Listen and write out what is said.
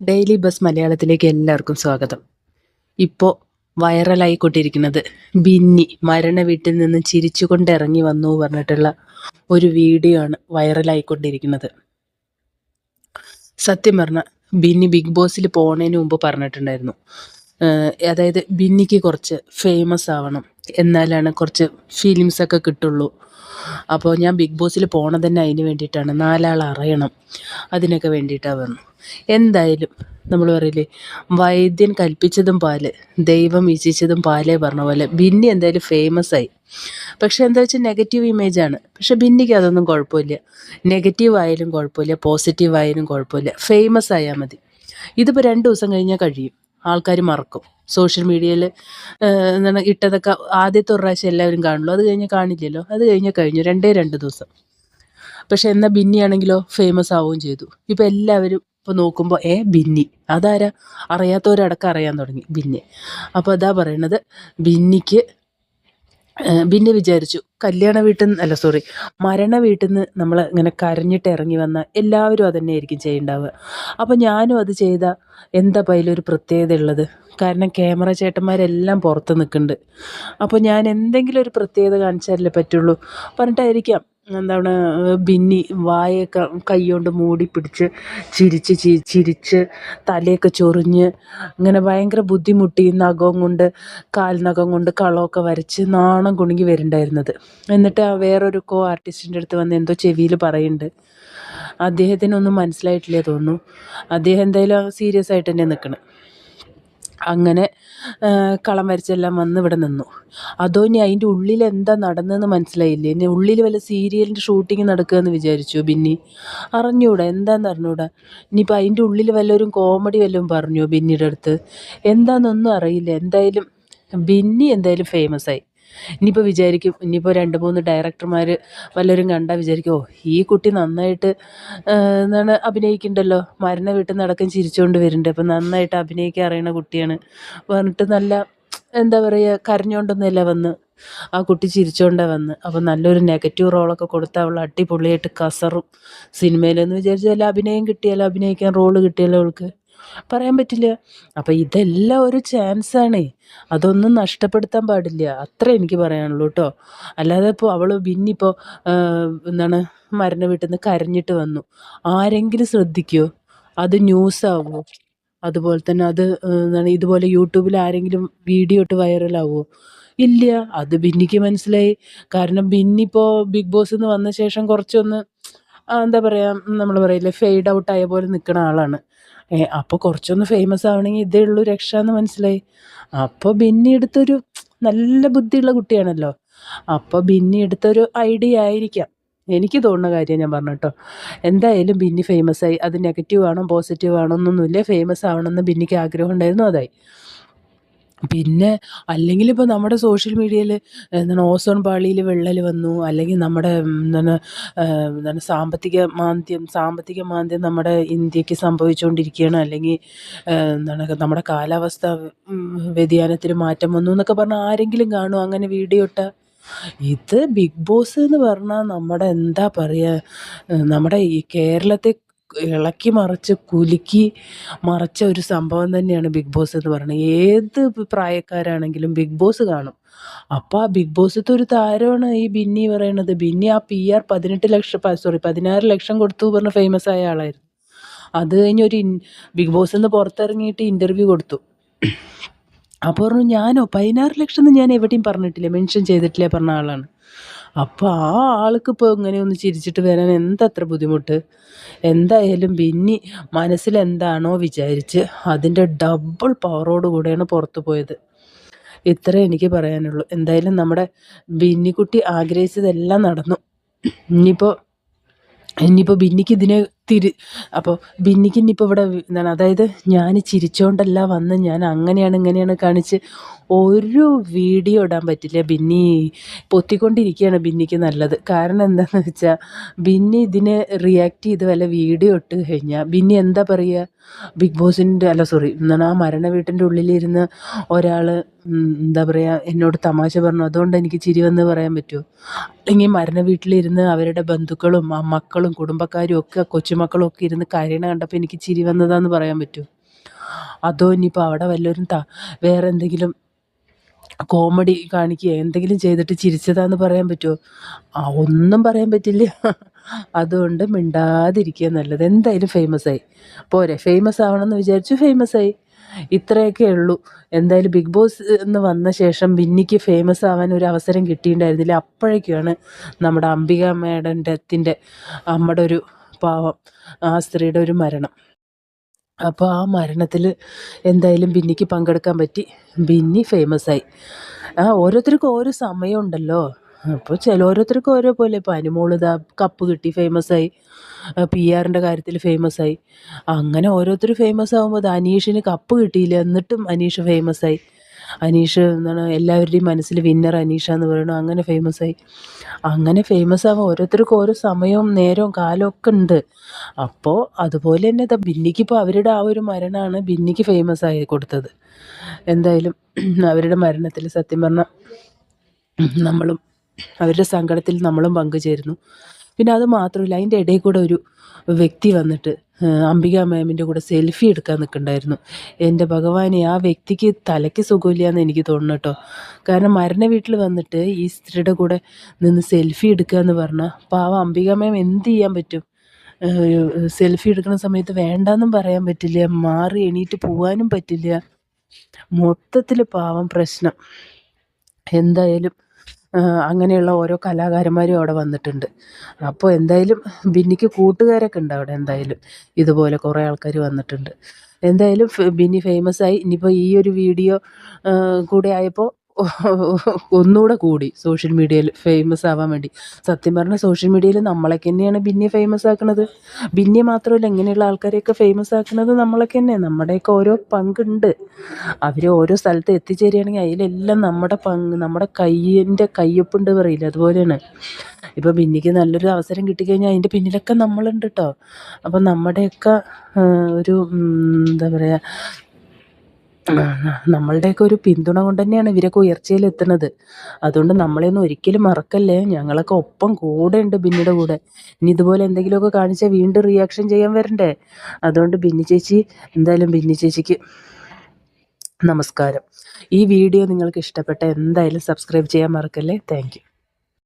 Daily bus മലയാളത്തിലേക്ക് എല്ലാവർക്കും സ്വാഗതം. ഇപ്പോൾ വൈറലായിക്കൊണ്ടിരിക്കുന്നത് ബിന്നി മരണ വീട്ടിൽ നിന്ന് ചിരിച്ചുകൊണ്ട് ഇറങ്ങി വന്നു പറഞ്ഞിട്ടുള്ള ഒരു വീഡിയോ ആണ് വൈറലായിക്കൊണ്ടിരിക്കുന്നത്. സത്യം പറഞ്ഞ ബിന്നി ബിഗ് ബോസിൽ പോണതിന് മുമ്പ് പറഞ്ഞിട്ടുണ്ടായിരുന്നു. അതായത് ബിന്നിക്ക് കുറച്ച് ഫേമസ് ആവണം. എന്നാലാണ് കുറച്ച് ഫീലിങ്സൊക്കെ കിട്ടുള്ളൂ. അപ്പോൾ ഞാൻ ബിഗ് ബോസിൽ പോണത് തന്നെ അതിന് വേണ്ടിയിട്ടാണ്. നാലാൾ അറിയണം. അതിനൊക്കെ വേണ്ടിയിട്ടാണ് വന്നു. എന്തായാലും നമ്മൾ പറയില്ലേ വൈദ്യൻ കൽപ്പിച്ചതും പാൽ ദൈവം ഇച്ഛിച്ചതും പാലേ പറഞ്ഞ പോലെ ബിന്നി എന്തായാലും ഫേമസ് ആയി. പക്ഷെ എന്താ വെച്ചാൽ നെഗറ്റീവ് ഇമേജ് ആണ്. പക്ഷെ ബിന്നിക്ക് അതൊന്നും കുഴപ്പമില്ല. നെഗറ്റീവ് ആയാലും കുഴപ്പമില്ല പോസിറ്റീവ് ആയാലും കുഴപ്പമില്ല. ഫേമസ് ആയാൽ മതി. ഇതിപ്പോൾ രണ്ട് ദിവസം കഴിഞ്ഞാൽ കഴിയും. ആൾക്കാർ മറക്കും. സോഷ്യൽ മീഡിയയിൽ എന്താണ് ഇട്ടതൊക്കെ ആദ്യത്തെ ഒരു പ്രാവശ്യം എല്ലാവരും കാണുള്ളൂ. അത് കഴിഞ്ഞ് കാണില്ലല്ലോ. അത് കഴിഞ്ഞ് കഴിഞ്ഞു. രണ്ടേ രണ്ട് ദിവസം. പക്ഷെ എന്നാൽ ബിന്നിയാണെങ്കിലോ ഫേമസ് ആവുകയും ചെയ്തു. ഇപ്പം എല്ലാവരും ഇപ്പോൾ നോക്കുമ്പോൾ ഏ ബിന്നി. അതാരാ? അറിയാത്തവരടക്കം അറിയാൻ തുടങ്ങി ബിന്നി. അപ്പോൾ അതാ പറയണത് ബിന്നിക്ക് ബിന്നി വിചാരിച്ചു കല്യാണ വീട്ടിൽ നിന്ന് അല്ല സോറി മരണ വീട്ടിൽ നിന്ന് നമ്മൾ ഇങ്ങനെ കരഞ്ഞിട്ട് ഇറങ്ങി വന്ന എല്ലാവരും അത് ആയിരിക്കും ചെയ്യേണ്ടാവുക. അപ്പോൾ ഞാനും അത് ചെയ്ത എന്താ അതിലൊരു പ്രത്യേകത ഉള്ളത്? കാരണം ക്യാമറ ചേട്ടന്മാരെല്ലാം പുറത്ത് നിൽക്കുന്നുണ്ട്. അപ്പോൾ ഞാൻ എന്തെങ്കിലും ഒരു പ്രത്യേകത കാണിച്ചാലേ പറ്റുള്ളൂ. പറഞ്ഞിട്ടായിരിക്കാം. എന്താണ് ബിന്നി വായൊക്കെ കൈകൊണ്ട് മൂടി പിടിച്ച് ചിരിച്ച് ചിരിച്ച് തലയൊക്കെ ചൊറിഞ്ഞ് ഇങ്ങനെ ഭയങ്കര ബുദ്ധിമുട്ടി നഖം കൊണ്ട് കാൽ നഖം കൊണ്ട് കളമൊക്കെ വരച്ച് നാണം കുണുങ്ങി വരുന്നുണ്ടായിരുന്നത് എന്നിട്ട് ആ വേറൊരു കോ ആർട്ടിസ്റ്റിന്റെ അടുത്ത് വന്ന് എന്തോ ചെവിയിൽ പറയുന്നുണ്ട്. അദ്ദേഹത്തിനൊന്നും മനസ്സിലായിട്ടില്ലേ തോന്നുന്നു. അദ്ദേഹം എന്തായാലും സീരിയസ് ആയിട്ട് തന്നെ നിൽക്കണം. അങ്ങനെ കളം വരച്ചെല്ലാം വന്ന് ഇവിടെ നിന്നു. അതോ ഇനി അതിന്റെ ഉള്ളിൽ എന്താ നടന്നതെന്ന് മനസ്സിലായില്ല? ഇനി ഉള്ളിൽ വല്ല സീരിയലിന്റെ ഷൂട്ടിങ് നടക്കുകയെന്ന് വിചാരിച്ചു ബിന്നി? അറിഞ്ഞൂടാ എന്താണെന്ന് അറിഞ്ഞൂടാ? ഇനിയിപ്പോൾ അതിന്റെ ഉള്ളിൽ വല്ലവരും കോമഡി വല്ലതും പറഞ്ഞോ ബിന്നിയുടെ അടുത്ത്? എന്താണെന്നൊന്നും അറിയില്ല. എന്തായാലും ബിന്നി എന്തായാലും ഫേമസ് ആയി. ഇനിയിപ്പോൾ വിചാരിക്കും ഇനിയിപ്പോൾ രണ്ട് മൂന്ന് ഡയറക്ടർമാർ വല്ലവരും കണ്ടാൽ വിചാരിക്കും ഓ ഈ കുട്ടി നന്നായിട്ട് എന്താണ് അഭിനയിക്കണ്ടല്ലോ? മരണ വീട്ടിൽ നടക്കും ചിരിച്ചുകൊണ്ട് വരുന്നുണ്ട് അപ്പം നന്നായിട്ട് അഭിനയിക്കാൻ അറിയണ കുട്ടിയാണ്. പറഞ്ഞിട്ട് നല്ല എന്താ പറയുക കരഞ്ഞുകൊണ്ടൊന്നുമില്ല വന്ന്. ആ കുട്ടി ചിരിച്ചുകൊണ്ടാണ് വന്ന്. അപ്പം നല്ലൊരു നെഗറ്റീവ് റോളൊക്കെ കൊടുത്ത് അവൾ അടിപൊളിയായിട്ട് കസറും സിനിമയിലെന്ന് വിചാരിച്ചാൽ അഭിനയം കിട്ടിയാലോ അഭിനയിക്കാൻ റോൾ കിട്ടിയാലോ അവൾക്ക്. പറയാൻ പറ്റില്ല. അപ്പം ഇതെല്ലാം ഒരു ചാൻസാണ്. അതൊന്നും നഷ്ടപ്പെടുത്താൻ പാടില്ല. അത്ര എനിക്ക് പറയാനുള്ളൂ കേട്ടോ അല്ലാതെ ഇപ്പോൾ അവൾ പിന്നിപ്പോൾ എന്താണ് മരണ വീട്ടിൽ നിന്ന് കരഞ്ഞിട്ട് വന്നു. ആരെങ്കിലും ശ്രദ്ധിക്കുമോ അത് ന്യൂസാവുമോ അതുപോലെ തന്നെ അത് എന്താണ് ഇതുപോലെ യൂട്യൂബിൽ ആരെങ്കിലും വീഡിയോ ഇട്ട് വൈറലാവുമോ ഇല്ല. അത് ബിന്നിക്ക് മനസ്സിലായി. കാരണം ബിന്നിപ്പോൾ ബിഗ് ബോസ് എന്ന് വന്ന ശേഷം കുറച്ചൊന്ന് എന്താ പറയുക നമ്മൾ പറയില്ലേ ഫെയ്ഡ് ഔട്ട് ആയ പോലെ നിൽക്കുന്ന ആളാണ്. അപ്പോൾ കുറച്ചൊന്ന് ഫേമസ് ആവണമെങ്കിൽ ഇതേ ഉള്ളൂ രക്ഷ എന്ന് മനസ്സിലായി. അപ്പോൾ ബിന്നി എടുത്തൊരു നല്ല ബുദ്ധിയുള്ള കുട്ടിയാണല്ലോ. അപ്പോൾ ബിന്നി എടുത്തൊരു ഐഡിയ ആയിരിക്കാം. എനിക്ക് തോന്നുന്ന കാര്യം ഞാൻ പറഞ്ഞു കേട്ടോ. എന്തായാലും ബിന്നി ഫേമസ് ആയി. അത് നെഗറ്റീവ് ആണോ പോസിറ്റീവ് ആണോ എന്നൊന്നുമില്ല. ഫേമസ് ആവണമെന്ന് ബിന്നിക്ക് ആഗ്രഹം ഉണ്ടായിരുന്നു അതായി. പിന്നെ അല്ലെങ്കിൽ ഇപ്പോൾ നമ്മുടെ സോഷ്യൽ മീഡിയയിൽ എന്താണ് ഓസോൺ പാളിയിൽ വിള്ളൽ വന്നു. അല്ലെങ്കിൽ നമ്മുടെ എന്താണ് എന്താണ് സാമ്പത്തിക മാന്ദ്യം സാമ്പത്തിക മാന്ദ്യം നമ്മുടെ ഇന്ത്യയ്ക്ക് സംഭവിച്ചുകൊണ്ടിരിക്കുകയാണ്. അല്ലെങ്കിൽ എന്താണ് നമ്മുടെ കാലാവസ്ഥ വ്യതിയാനത്തിന് മാറ്റം വന്നു എന്നൊക്കെ പറഞ്ഞാൽ ആരെങ്കിലും കാണുമോ അങ്ങനെ വീഡിയോ ഇട്ട? ഇത് ബിഗ് ബോസ് എന്ന് പറഞ്ഞാൽ നമ്മുടെ എന്താ പറയുക നമ്മുടെ ഈ കേരളത്തെ ഇളക്കി മറിച്ച് കുലുക്കി മറിച്ച ഒരു സംഭവം തന്നെയാണ് ബിഗ് ബോസ് എന്ന് പറയുന്നത്. ഏത് പ്രായക്കാരാണെങ്കിലും ബിഗ് ബോസ് കാണും. അപ്പോൾ ആ ബിഗ് ബോസത്തെ ഒരു താരമാണ് ഈ ബിന്നി പറയണത് ബിന്നി ആ പി ആർ പതിനെട്ട് ലക്ഷം സോറി പതിനാറ് ലക്ഷം കൊടുത്തു പറഞ്ഞ ഫേമസ് ആയ ആളായിരുന്നു. അത് കഴിഞ്ഞ് ഒരു ബിഗ് ബോസിൽ നിന്ന് പുറത്തിറങ്ങിയിട്ട് ഇന്റർവ്യൂ കൊടുത്തു. അപ്പോൾ പറഞ്ഞു ഞാനോ? പതിനാറ് ലക്ഷം എന്ന് ഞാൻ എവിടെയും പറഞ്ഞിട്ടില്ല. മെൻഷൻ ചെയ്തിട്ടില്ല പറഞ്ഞ ആളാണ്. അപ്പോൾ ആ ആൾക്ക് ഇപ്പോൾ ഇങ്ങനെ ഒന്ന് ചിരിച്ചിട്ട് വരാൻ എന്തത്ര ബുദ്ധിമുട്ട്? എന്തായാലും ബിന്നി മനസ്സിൽ എന്താണോ വിചാരിച്ച് അതിന്റെ ഡബിൾ പവറോട് കൂടെയാണ് പുറത്തു പോയത്. ഇത്ര എനിക്ക് പറയാനുള്ളൂ. എന്തായാലും നമ്മുടെ ബിന്നിക്കുട്ടി ആഗ്രഹിച്ചതെല്ലാം നടന്നു. ഇനിയിപ്പോൾ ഇനിയിപ്പോൾ ബിന്നിക്ക് ഇതിനെ തിരി അപ്പോൾ ബിന്നിക്ക് ഇനിയിപ്പോൾ ഇവിടെ എന്താണ് അതായത് ഞാൻ ചിരിച്ചുകൊണ്ടല്ല വന്ന് ഞാൻ അങ്ങനെയാണ് ഇങ്ങനെയാണ് കാണിച്ച് ഒരു വീഡിയോ ഇടാൻ പറ്റില്ല. ബിന്നി പൊത്തിക്കൊണ്ടിരിക്കുകയാണ് ബിന്നിക്ക് നല്ലത്. കാരണം എന്താണെന്ന് വെച്ചാൽ ബിന്നി ഇതിനെ റിയാക്ട് ചെയ്ത് വല്ല വീഡിയോ ഇട്ട് കഴിഞ്ഞാൽ ബിന്നി എന്താ പറയുക ബിഗ് ബോസിന്റെ അല്ല സോറി എന്താണ് ആ മരണ വീട്ടിന്റെ ഉള്ളിലിരുന്ന് ഒരാൾ എന്താ പറയുക എന്നോട് തമാശ പറഞ്ഞു. അതുകൊണ്ട് എനിക്ക് ചിരി വന്ന് പറയാൻ പറ്റുമോ അല്ലെങ്കിൽ മരണ വീട്ടിലിരുന്ന് അവരുടെ ബന്ധുക്കളും മക്കളും കുടുംബക്കാരും ഒക്കെ കൊച്ചു കൊച്ചുമക്കളും ഒക്കെ ഇരുന്ന് കരയണ കണ്ടപ്പോൾ എനിക്ക് ചിരി വന്നതാന്ന് പറയാൻ പറ്റുമോ അതോ ഇനിയിപ്പോൾ അവിടെ വല്ലവരും ത വേറെ എന്തെങ്കിലും കോമഡി കാണിക്കുക എന്തെങ്കിലും ചെയ്തിട്ട് ചിരിച്ചതാന്ന് പറയാൻ പറ്റുമോ ആ ഒന്നും പറയാൻ പറ്റില്ല. അതുകൊണ്ട് മിണ്ടാതിരിക്കുക നല്ലത്. എന്തായാലും ഫേമസ് ആയി. പോരെ ഫേമസ് ആവണമെന്ന് വിചാരിച്ചു ഫേമസ് ആയി. ഇത്രയൊക്കെ ഉള്ളൂ. എന്തായാലും ബിഗ് ബോസ് എന്ന് വന്ന ശേഷം ബിന്നിക്ക് ഫേമസ് ആവാൻ ഒരു അവസരം കിട്ടിയിട്ടുണ്ടായിരുന്നില്ല. അപ്പോഴേക്കാണ് നമ്മുടെ അംബിക മേഡന്റെ അമ്മയുടെ ഒരു പാവം ആ സ്ത്രീയുടെ ഒരു മരണം. അപ്പോൾ ആ മരണത്തിൽ എന്തായാലും ബിന്നിക്ക് പങ്കെടുക്കാൻ പറ്റി. ബിന്നി ഫേമസ് ആയി. ആ ഓരോരുത്തർക്കും ഓരോ സമയം ഉണ്ടല്ലോ. അപ്പോൾ ചില ഓരോരുത്തർക്കും ഓരോ പോലെ. ഇപ്പോൾ അനുമോൾ ഇതാ കപ്പ് കിട്ടി ഫേമസ് ആയി. പി ആറിന്റെ കാര്യത്തിൽ ഫേമസ് ആയി. അങ്ങനെ ഓരോരുത്തർ ഫേമസ് ആകുമ്പോൾ അനീഷിന് കപ്പ് കിട്ടിയില്ല. എന്നിട്ടും അനീഷ് ഫേമസ് ആയി. അനീഷ് എന്താണ് എല്ലാവരുടെയും മനസ്സിൽ വിന്നർ അനീഷ എന്ന് പറയുന്നു. അങ്ങനെ ഫേമസ് ആയി. അങ്ങനെ ഫേമസ് ആവാൻ ഓരോരുത്തർക്കും ഓരോ സമയവും നേരവും കാലവും ഒക്കെ ഉണ്ട്. അപ്പോൾ അതുപോലെ തന്നെ ബിന്നിക്ക് ബിന്നിക്കിപ്പോൾ അവരുടെ ആ ഒരു മരണമാണ് ബിന്നിക്ക് ഫേമസ് ആയി കൊടുത്തത്. എന്തായാലും അവരുടെ മരണത്തിൽ സത്യം പറഞ്ഞാൽ നമ്മളും അവരുടെ സങ്കടത്തിൽ നമ്മളും പങ്കുചേരുന്നു. പിന്നെ അത് മാത്രമല്ല അതിന്റെ ഇടയിൽ കൂടെ ഒരു വ്യക്തി വന്നിട്ട് അംബിക മാമിന്റെ കൂടെ സെൽഫി എടുക്കാൻ നിൽക്കണ്ടായിരുന്നു. എന്റെ ഭഗവാനെ ആ വ്യക്തിക്ക് തലയ്ക്ക് സുഖമില്ല എന്ന് എനിക്ക് തോന്നുന്നു കേട്ടോ. കാരണം മരണ വീട്ടിൽ വന്നിട്ട് ഈ സ്ത്രീയുടെ കൂടെ നിന്ന് സെൽഫി എടുക്കുക എന്ന് പറഞ്ഞാൽ പാവം അംബിക മാം എന്ത് ചെയ്യാൻ പറ്റും? സെൽഫി എടുക്കുന്ന സമയത്ത് വേണ്ടെന്നും പറയാൻ പറ്റില്ല മാറി എണീറ്റ് പോകാനും പറ്റില്ല. മൊത്തത്തിൽ പാവം പ്രശ്നം. എന്തായാലും അങ്ങനെയുള്ള ഓരോ കലാകാരന്മാരും അവിടെ വന്നിട്ടുണ്ട്. അപ്പോൾ എന്തായാലും ബിന്നിക്ക് കൂട്ടുകാരൊക്കെ ഉണ്ട് അവിടെ എന്തായാലും. ഇതുപോലെ കുറേ ആൾക്കാർ വന്നിട്ടുണ്ട്. എന്തായാലും ബിന്നി ഫേമസ് ആയി. ഇനിയിപ്പോൾ ഈ ഒരു വീഡിയോ കൂടെ ആയപ്പോൾ ഒന്നുകൂടെ കൂടി സോഷ്യൽ മീഡിയയിൽ ഫേമസ് ആവാൻ വേണ്ടി. സത്യം പറഞ്ഞാൽ സോഷ്യൽ മീഡിയയിൽ നമ്മളൊക്കെ തന്നെയാണ് ബിന്നിയെ ഫേമസ് ആക്കുന്നത് ബിന്നിയെ മാത്രമല്ല ഇങ്ങനെയുള്ള ആൾക്കാരെയൊക്കെ ഫേമസ് ആക്കുന്നത് നമ്മളൊക്കെ തന്നെ നമ്മുടെയൊക്കെ ഓരോ പങ്കുണ്ട്. അവർ ഓരോ സ്ഥലത്ത് എത്തിച്ചേരുകയാണെങ്കിൽ അതിലെല്ലാം നമ്മുടെ പങ്ക് നമ്മുടെ കയ്യിന്റെ കയ്യൊപ്പുണ്ട് പറയില്ല അതുപോലെയാണ്. ഇപ്പോൾ ബിന്നിക്ക് നല്ലൊരു അവസരം കിട്ടിക്കഴിഞ്ഞാൽ അതിന്റെ പിന്നിലൊക്കെ നമ്മളുണ്ട് കേട്ടോ അപ്പം നമ്മുടെയൊക്കെ ഒരു എന്താ പറയുക നമ്മളുടെയൊക്കെ ഒരു പിന്തുണ കൊണ്ട് തന്നെയാണ് ഇവരൊക്കെ ഉയർച്ചയിലെത്തുന്നത് അതുകൊണ്ട് നമ്മളെയൊന്നും ഒരിക്കലും മറക്കല്ലേ? ഞങ്ങളൊക്കെ ഒപ്പം ഉണ്ട് ബിന്നിയുടെ കൂടെ. ഇനി ഇതുപോലെ എന്തെങ്കിലുമൊക്കെ കാണിച്ചാൽ വീണ്ടും റിയാക്ഷൻ ചെയ്യാൻ വരണ്ടേ? അതുകൊണ്ട് ബിന്നി ചേച്ചി എന്തായാലും ബിന്നി ചേച്ചിക്ക് നമസ്കാരം. ഈ വീഡിയോ നിങ്ങൾക്ക് ഇഷ്ടപ്പെട്ട എന്തായാലും സബ്സ്ക്രൈബ് ചെയ്യാൻ മറക്കല്ലേ? താങ്ക്